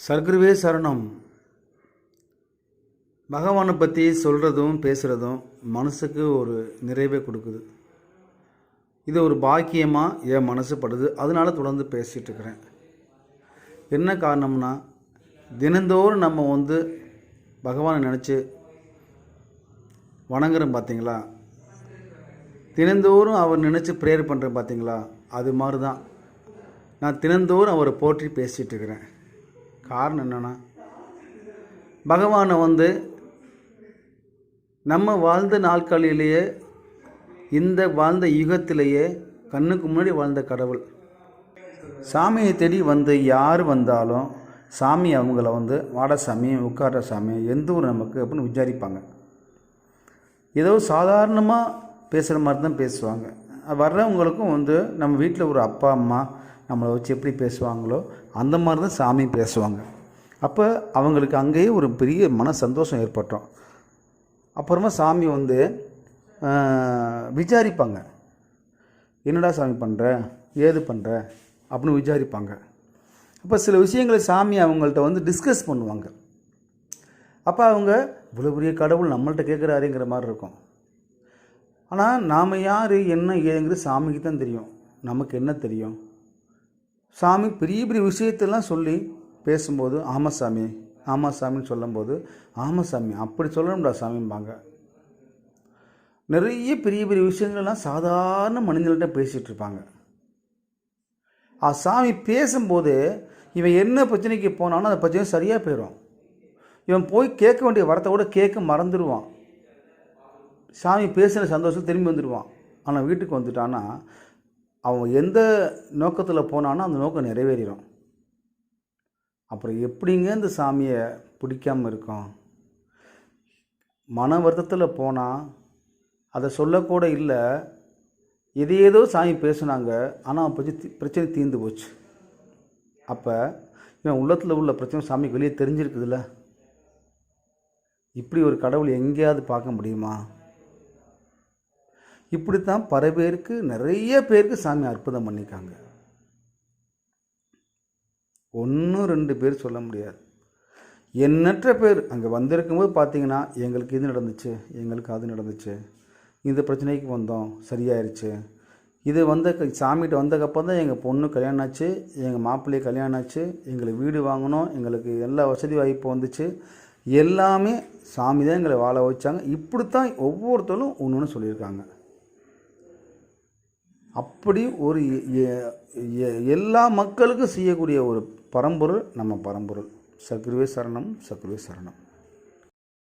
சர்க்குருவே சரணம். பகவானை பற்றி சொல்கிறதும் பேசுகிறதும் மனசுக்கு ஒரு நிறைவே கொடுக்குது. இது ஒரு பாக்கியமாக என் மனசு படுது. அதனால தொடர்ந்து பேசிகிட்ருக்கிறேன் என்ன காரணம்னா தினந்தோறும் நம்ம வந்து பகவானை நினச்சி வணங்குறோம் பார்த்தீங்களா தினந்தோறும் அவர் நினச்சி ப்ரேயர் பண்ணுறேன் பார்த்தீங்களா அது மாதிரி தான் நான் தினந்தோறும் அவரை போற்றி பேசிகிட்ருக்கிறேன் காரணம் என்னென்னா பகவானை வந்து நம்ம வாழ்ந்த நாட்களிலேயே இந்த வாழ்ந்த யுகத்திலேயே கண்ணுக்கு முன்னாடி வாழ்ந்த கடவுள். சாமியை தேடி வந்து யார் வந்தாலும் சாமி அவங்கள வந்து வாட சாமி உட்கார சாமி எந்த ஊர் நமக்கு அப்படின்னு விசாரிப்பாங்க. ஏதோ சாதாரணமாக பேசுகிற மாதிரி தான் பேசுவாங்க. வர்றவங்களுக்கும் வந்து நம்ம வீட்டில் ஒரு அப்பா அம்மா நம்மளை வச்சு எப்படி பேசுவாங்களோ அந்த மாதிரி தான் சாமி பேசுவாங்க. அப்போ அவங்களுக்கு அங்கேயே ஒரு பெரிய மன சந்தோஷம் ஏற்பட்டோம். அப்புறமா சாமி வந்து விசாரிப்பாங்க. என்னடா சாமி பண்ணுற ஏது பண்ணுற அப்படின்னு விசாரிப்பாங்க. அப்போ சில விஷயங்களை சாமி அவங்கள்ட்ட வந்து டிஸ்கஸ் பண்ணுவாங்க. அப்போ அவங்க இவ்வளோ பெரிய கடவுள் நம்மள்ட்ட கேட்குறாருங்கிற மாதிரி இருக்கும். ஆனால் நாம் யார் என்ன ஏதுங்கிறது சாமிக்கு தான் தெரியும். நமக்கு என்ன தெரியும்? சாமி பெரிய பெரிய விஷயத்தெல்லாம் சொல்லி பேசும்போது ஆமாம் சாமி ஆமாம் சாமின்னு சொல்லும்போது ஆமாம் சாமி அப்படி சொல்லணும்டா சாமிம்பாங்க. நிறைய பெரிய பெரிய விஷயங்கள்லாம் சாதாரண மனிதர்கள்ட்ட பேசிகிட்டு இருப்பாங்க. ஆ சாமி பேசும்போது இவன் என்ன பிரச்சனைக்கு போனாலும் அந்த பிரச்சனை சரியாக போயிடும் இவன் போய் கேட்க வேண்டிய வரத்தை கூட கேட்க மறந்துடுவான் சாமி பேசுகிற சந்தோஷம் திரும்பி வந்துடுவான் ஆனால் வீட்டுக்கு வந்துட்டான்னா அவன் எந்த நோக்கத்தில் போனானோ அந்த நோக்கம் நிறைவேறிடும் அப்புறம் எப்படிங்க இந்த சாமியை பிடிக்காமல் இருக்கும்? மன வருத்தத்தில் போனால் அதை சொல்லக்கூட இல்லை. எது ஏதோ சாமி பேசுனாங்க ஆனால் அவன் பிரச்சனை பிரச்சனை தீர்ந்து போச்சு. அப்போ இவன் உள்ளத்தில் உள்ள பிரச்சனை சாமிக்கு வெளியே தெரிஞ்சிருக்குதுல்ல? இப்படி ஒரு கடவுள் எங்கேயாவது பார்க்க முடியுமா? இப்படித்தான் பல பேருக்கு நிறைய பேருக்கு சாமி அற்புதம் பண்ணியிருக்காங்க. ஒன்றும் ரெண்டு பேர் சொல்ல முடியாது. எண்ணற்ற பேர். அங்கே வந்திருக்கும்போது பார்த்தீங்கன்னா எங்களுக்கு இது நடந்துச்சு எங்களுக்கு அது நடந்துச்சு. இந்த பிரச்சனைக்கு வந்தோம் சரியாயிருச்சு. இது வந்த சாமிகிட்ட வந்ததுக்கப்புறம் தான் எங்கள் பொண்ணு கல்யாணம் ஆச்சு எங்கள் மாப்பிள்ளை கல்யாணம் ஆச்சு எங்களுக்கு வீடு வாங்கினோம் எங்களுக்கு எல்லா வசதி வாய்ப்பு வந்துச்சு. எல்லாமே சாமி தான் எங்களை வாழ வச்சாங்க. இப்படித்தான் ஒவ்வொருத்தரும் ஒன்று ஒன்று சொல்லியிருக்காங்க. அப்படி ஒரு எல்லா மக்களுக்கும் செய்யக்கூடிய ஒரு பரம்பொருள் நம்ம பரம்பொருள். சக்ருவே சரணம் சக்ருவே சரணம்.